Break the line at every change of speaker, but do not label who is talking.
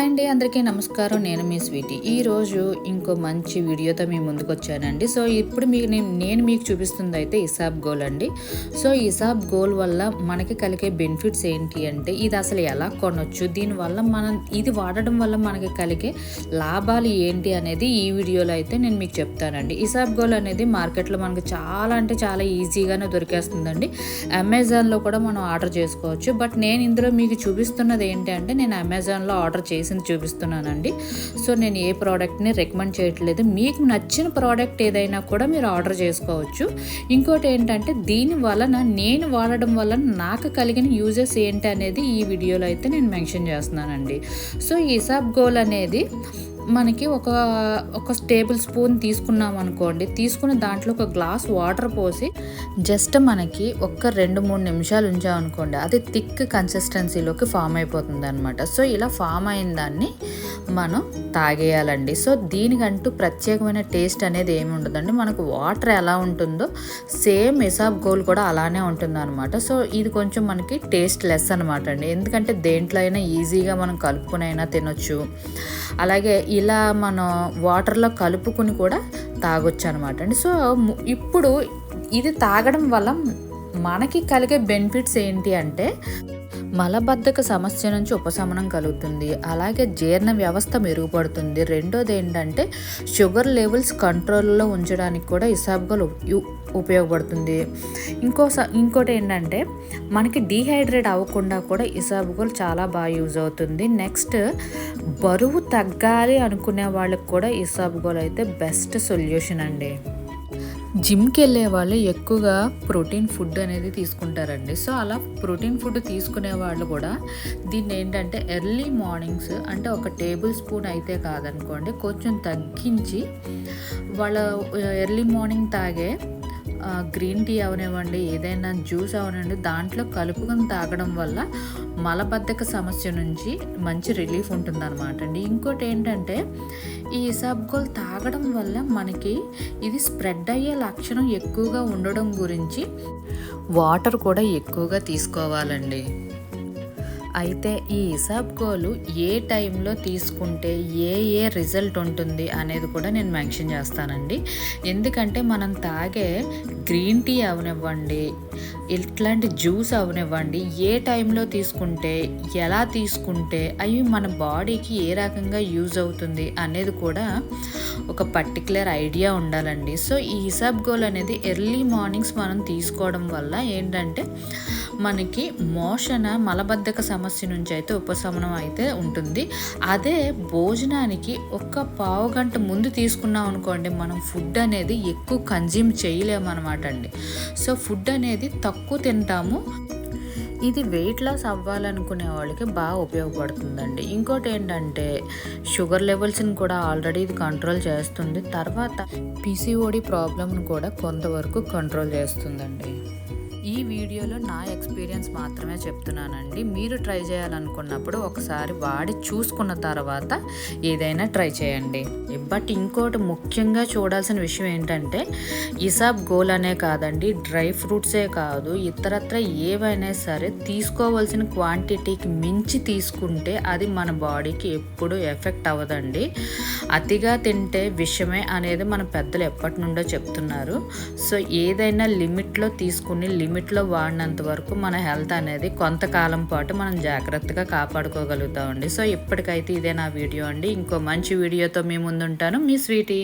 Hi అండి అందరికీ నమస్కారం. నేను మీ స్వీటీ. ఈరోజు ఇంకో మంచి వీడియోతో మీ ముందుకు వచ్చానండి. సో ఇప్పుడు మీకు నేను నేను మీకు చూపిస్తుంది అయితే ఇసాబ్ గోల్ అండి. సో ఇసాబ్ గోల్ వల్ల మనకి కలిగే బెనిఫిట్స్ ఏంటి అంటే ఇది అసలు ఎలా కొనొచ్చు? దీనివల్ల మనం ఇది వాడడం వల్ల మనకి కలిగే లాభాలు ఏంటి అనేది ఈ వీడియోలో అయితే నేను మీకు చెప్తానండి. ఇసాబ్ గోల్ అనేది మార్కెట్లో మనకి చాలా అంటే చాలా ఈజీగానే దొరికేస్తుందండి. అమెజాన్లో కూడా మనం ఆర్డర్ చేసుకోవచ్చు. బట్ నేను ఇందులో మీకు చూపిస్తున్నది ఏంటి అంటే నేను అమెజాన్లో ఆర్డర్ చేసి చేసింది చూపిస్తున్నానండి. సో నేను ఏ ప్రోడక్ట్ని రికమెండ్ చేయట్లేదు. మీకు నచ్చిన ప్రోడక్ట్ ఏదైనా కూడా మీరు ఆర్డర్ చేసుకోవచ్చు. ఇంకోటి ఏంటంటే దీని వలన నేను వాడడం వలన నాకు కలిగిన యూజెస్ ఏంటి అనేది ఈ వీడియోలో అయితే నేను మెన్షన్ చేస్తున్నానండి. సో ఈసాబ్ గోల్ అనేది మనకి ఒక ఒక టేబుల్ స్పూన్ తీసుకున్నాం అనుకోండి. తీసుకున్న దాంట్లో ఒక గ్లాస్ వాటర్ పోసి జస్ట్ మనకి ఒక్క రెండు మూడు నిమిషాలు ఉంచామనుకోండి అది థిక్ కన్సిస్టెన్సీలోకి ఫామ్ అయిపోతుంది అనమాట సో ఇలా ఫామ్ అయిన దాన్ని మనం తాగేయాలండి. సో దీనికంటూ ప్రత్యేకమైన టేస్ట్ అనేది ఏమి ఉండదండి. మనకు వాటర్ ఎలా ఉంటుందో సేమ్ ఇసాబ్ గోల్ కూడా అలానే ఉంటుంది అనమాట సో ఇది కొంచెం మనకి టేస్ట్ లెస్ అనమాట అండి. ఎందుకంటే దేంట్లో అయినా ఈజీగా మనం కలుపుకునైనా తినొచ్చు. అలాగే ఇలా మనం వాటర్లో కలుపుకుని కూడా తాగొచ్చు అనమాట అండి. సో ఇప్పుడు ఇది తాగడం వల్ల మనకి కలిగే బెనిఫిట్స్ ఏంటి అంటే మలబద్ధక సమస్య నుంచి ఉపశమనం కలుగుతుంది. అలాగే జీర్ణ వ్యవస్థ మెరుగుపడుతుంది. రెండోది ఏంటంటే షుగర్ లెవెల్స్ కంట్రోల్లో ఉంచడానికి కూడా ఇసాబ్గోల్ ఉపయోగపడుతుంది. ఇంకో ఇంకోటి ఏంటంటే మనకి డీహైడ్రేట్ అవ్వకుండా కూడా ఇసాబ్గోల్ చాలా బాగా యూజ్ అవుతుంది. నెక్స్ట్ బరువు తగ్గాలి అనుకునే వాళ్ళకి కూడా ఇసాబ్గోల్ అయితే బెస్ట్ సొల్యూషన్ అండి. జిమ్కి వెళ్ళే వాళ్ళు ఎక్కువగా ప్రోటీన్ ఫుడ్ అనేది తీసుకుంటారండి. సో అలా ప్రోటీన్ ఫుడ్ తీసుకునే వాళ్ళు కూడా దీన్ని ఏంటంటే ఎర్లీ మార్నింగ్స్ అంటే ఒక టేబుల్ స్పూన్ అయితే కాదనుకోండి కొంచెం తగ్గించి వాళ్ళ ఎర్లీ మార్నింగ్ తాగే గ్రీన్ టీ అవనివ్వండి ఏదైనా జ్యూస్ అవనివ్వండి దాంట్లో కలుపుకొని తాగడం వల్ల మలబద్ధక సమస్య నుంచి మంచి రిలీఫ్ ఉంటుందన్నమాట అండి. ఇంకోటి ఏంటంటే ఈ ఇసాబ్గోల్ తాగడం వల్ల మనకి ఇది స్ప్రెడ్ అయ్యే లక్షణం ఎక్కువగా ఉండడం గురించి వాటర్ కూడా ఎక్కువగా తీసుకోవాలండి. అయితే ఈ ఇసాబ్గోలు ఏ టైంలో తీసుకుంటే ఏ ఏ రిజల్ట్ ఉంటుంది అనేది కూడా నేను మెన్షన్ చేస్తానండి. ఎందుకంటే మనం తాగే గ్రీన్ టీ అవనివ్వండి ఇట్లాంటి జ్యూస్ అవనివ్వండి ఏ టైంలో తీసుకుంటే ఎలా తీసుకుంటే అవి మన బాడీకి ఏ రకంగా యూజ్ అవుతుంది అనేది కూడా ఒక పర్టికులర్ ఐడియా ఉండాలండి. సో ఈ హిసాబ్ గోల్ అనేది ఎర్లీ మార్నింగ్స్ మనం తీసుకోవడం వల్ల ఏంటంటే మనకి మోషణ మలబద్ధక సమస్య నుంచి అయితే ఉపశమనం అయితే ఉంటుంది. అదే భోజనానికి ఒక్క పావు గంట ముందు తీసుకున్నాం అనుకోండి మనం ఫుడ్ అనేది ఎక్కువ కన్జ్యూమ్ చేయలేమన్నమాట అండి. సో ఫుడ్ అనేది తక్కువ తింటాము. ఇది వెయిట్ లాస్ అవ్వాలనుకునే వాళ్ళకి బాగా ఉపయోగపడుతుందండి. ఇంకోటి ఏంటంటే షుగర్ లెవెల్స్ని కూడా ఆల్రెడీ ఇది కంట్రోల్ చేస్తుంది. తర్వాత పీసీఓడి ప్రాబ్లమ్ని కూడా కొంతవరకు కంట్రోల్ చేస్తుందండి. ఈ వీడియోలో నా ఎక్స్పీరియన్స్ మాత్రమే చెప్తున్నానండి. మీరు ట్రై చేయాలనుకున్నప్పుడు ఒకసారి వాడి చూసుకున్న తర్వాత ఏదైనా ట్రై చేయండి. బట్ ఇంకోటి ముఖ్యంగా చూడాల్సిన విషయం ఏంటంటే ఇసాబ్ గోల్ అనే కాదండి డ్రై ఫ్రూట్సే కాదు. ఇతరత్ర ఏవైనా సరే తీసుకోవాల్సిన క్వాంటిటీకి మించి తీసుకుంటే అది మన బాడీకి ఎప్పుడు ఎఫెక్ట్ అవ్వదండి. అతిగా తింటే విషమే అనేది మన పెద్దలు ఎప్పటి నుండో చెప్తున్నారు. సో ఏదైనా లిమిట్లో తీసుకుని లిమిట్లో వాడినంత వరకు మన హెల్త్ అనేది కొంతకాలం పాటు మనం జాగ్రత్తగా కాపాడుకోగలుగుతామండి. సో ఇప్పటికైతే ఇదే నా వీడియో అండి. ఇంకో మంచి వీడియోతో మీ ముందుంటాను. మీ స్వీటీ.